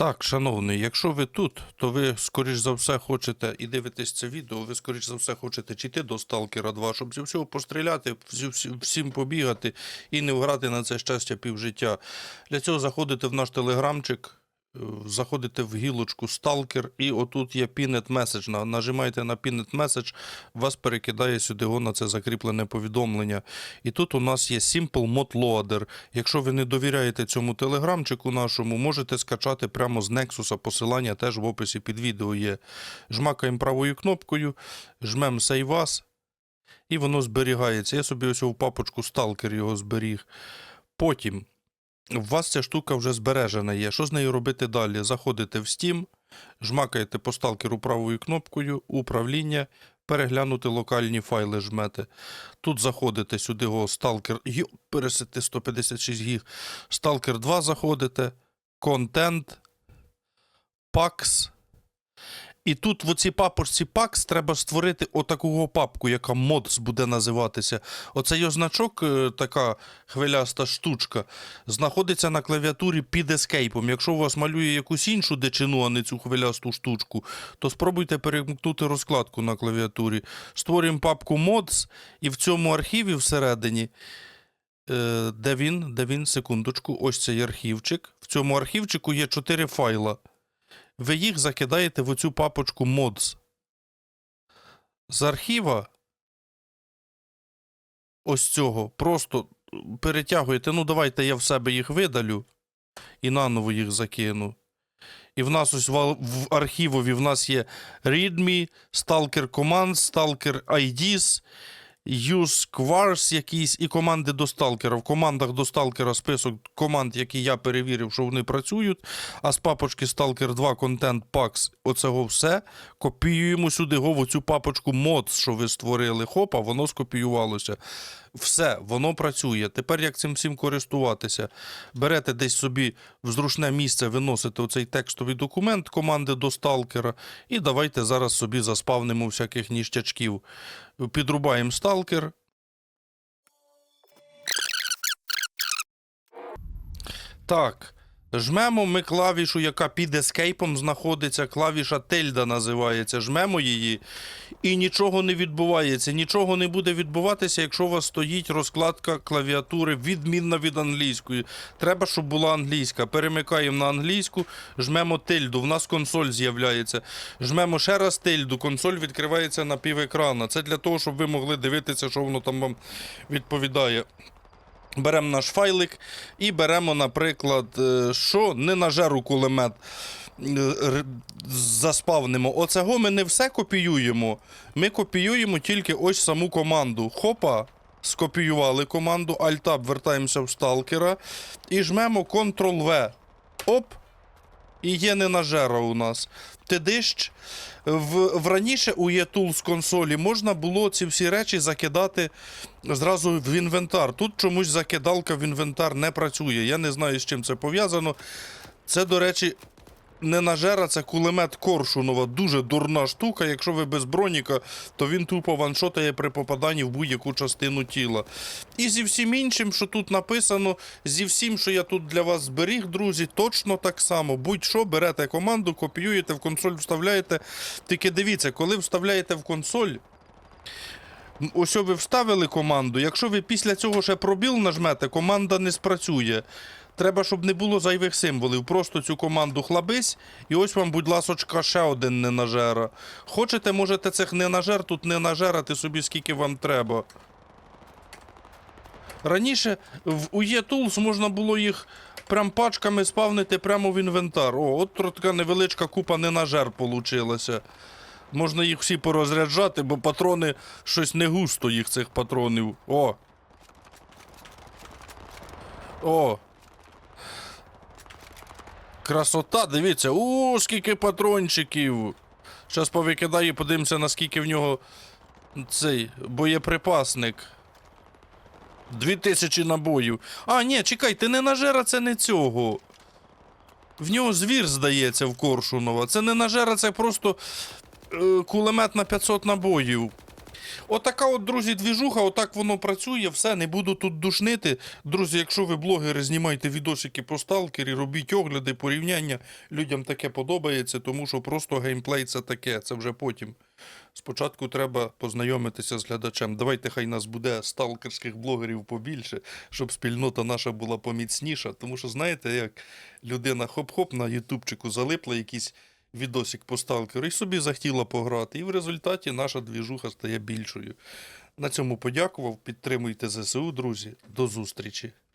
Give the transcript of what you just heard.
Так, шановний, якщо ви тут, то ви, скоріш за все, хочете і дивитесь це відео, ви, скоріш за все, хочете чіти до Сталкера 2, щоб зі всього постріляти, всі- всі- всім побігати і не вграти на це щастя півжиття. Для цього заходите в наш телеграмчик, заходите в гілочку Сталкер, і отут є Pinned Message. На- Нажимаєте на Pinned Message, вас перекидає сюди го на це закріплене повідомлення. І тут у нас є Simple Mod Loader. Якщо ви не довіряєте цьому телеграмчику нашому, можете скачати прямо з Nexus. Посилання теж в описі під відео є. Жмакаємо правою кнопкою, жмемо Save As, і воно зберігається. Я собі ось в папочку Stalker його зберіг. Потім у вас ця штука вже збережена є. Що з нею робити далі? Заходите в Steam, жмакаєте по сталкеру правою кнопкою, управління, переглянути локальні файли жмете. Тут заходите сюди го йо, пересити 156 гіг. Stalker 2 заходите, контент, PAX. І тут в оцій папочці PAX треба створити отаку папку, яка mods буде називатися. Оцей значок, е, така хвиляста штучка, знаходиться на клавіатурі під ескейпом. Якщо у вас малює якусь іншу дичину, а не цю хвилясту штучку, то спробуйте перемкнути розкладку на клавіатурі. Створюємо папку mods, і в цьому архіві всередині. е, Де він? Де він? Секундочку. Ось цей архівчик. В цьому архівчику є чотири файла. Ви їх закидаєте в оцю папочку mods. З архіва ось цього просто перетягуєте. Ну, давайте я в себе їх видалю і наново їх закину. І в нас ось в, архівові в нас є readme, stalker commands, stalker IDs, use quars якісь і команди до сталкера. В командах до сталкера список команд, які я перевірив, що вони працюють. А з папочки Stalker 2 Content Packs оцього все. Копіюємо сюди го в цю папочку mods, що ви створили. Хопа, воно скопіювалося. Все, воно працює. Тепер як цим всім користуватися? Берете десь собі в зручне місце, виносите оцей текстовий документ команди до сталкера, і давайте зараз собі заспавнимо всяких ніштячків. Підрубаємо сталкер. Так. Жмемо ми клавішу, яка під ескейпом знаходиться, клавіша тельда називається. Жмемо її, і нічого не відбувається. Нічого не буде відбуватися, якщо у вас стоїть розкладка клавіатури відмінна від англійської. Треба, щоб була англійська. Перемикаємо на англійську, жмемо тильду. В нас консоль з'являється. Жмемо ще раз тильду, консоль відкривається на півекрана. Це для того, щоб ви могли дивитися, що воно там вам відповідає. Беремо наш файлик і беремо, наприклад, е, що не на жару кулемет е, заспавнимо. Оцього ми не все копіюємо. Ми копіюємо тільки ось саму команду. Хопа, скопіювали команду, Alt-Tab, вертаємося в сталкера і жмемо Ctrl-V. Оп. І є не нажера у нас. Тидищ. В, в раніше у eTools консолі можна було ці всі речі закидати зразу в інвентар. Тут чомусь закидалка в інвентар не працює. Я не знаю, з чим це пов'язано. Це, до речі, не нажера, це кулемет Коршунова. Дуже дурна штука. Якщо ви без броніка, то він тупо ваншотає при попаданні в будь-яку частину тіла. І зі всім іншим, що тут написано, зі всім, що я тут для вас зберіг, друзі, точно так само. Будь-що берете команду, копіюєте, в консоль вставляєте. Тільки дивіться, коли вставляєте в консоль. Ось ви вставили команду. Якщо ви після цього ще пробіл нажмете, команда не спрацює. Треба, щоб не було зайвих символів. Просто цю команду хлабись, і ось вам, будь ласочка, ще один ненажера. Хочете, можете цих ненажер тут не нажерати собі, скільки вам треба. Раніше в у eTools можна було їх прям пачками спавнити прямо в інвентар. О, от така невеличка купа ненажер получилася. Можна їх всі порозряджати, бо патрони щось не густо їх цих патронів. О. О. Красота, дивіться. У, скільки патрончиків. Зараз повикидаю подивимося, наскільки в нього цей боєприпасник. Дві тисячі набоїв. А, ні, чекайте, не нажера, це не цього. В нього звір, здається, в Коршунова. Це не нажера, це просто е, кулемет на 500 набоїв. Отака от, друзі, двіжуха, отак воно працює, все, не буду тут душнити. Друзі, якщо ви блогери, знімайте відосики про сталкері, робіть огляди, порівняння. Людям таке подобається, тому що просто геймплей це таке, це вже потім. Спочатку треба познайомитися з глядачем. Давайте хай нас буде сталкерських блогерів побільше, щоб спільнота наша була поміцніша. Тому що, знаєте, як людина хоп-хоп на ютубчику залипла якийсь відосик по і собі захотіла пограти. І в результаті наша двіжуха стає більшою. На цьому подякував. Підтримуйте ЗСУ, друзі. До зустрічі.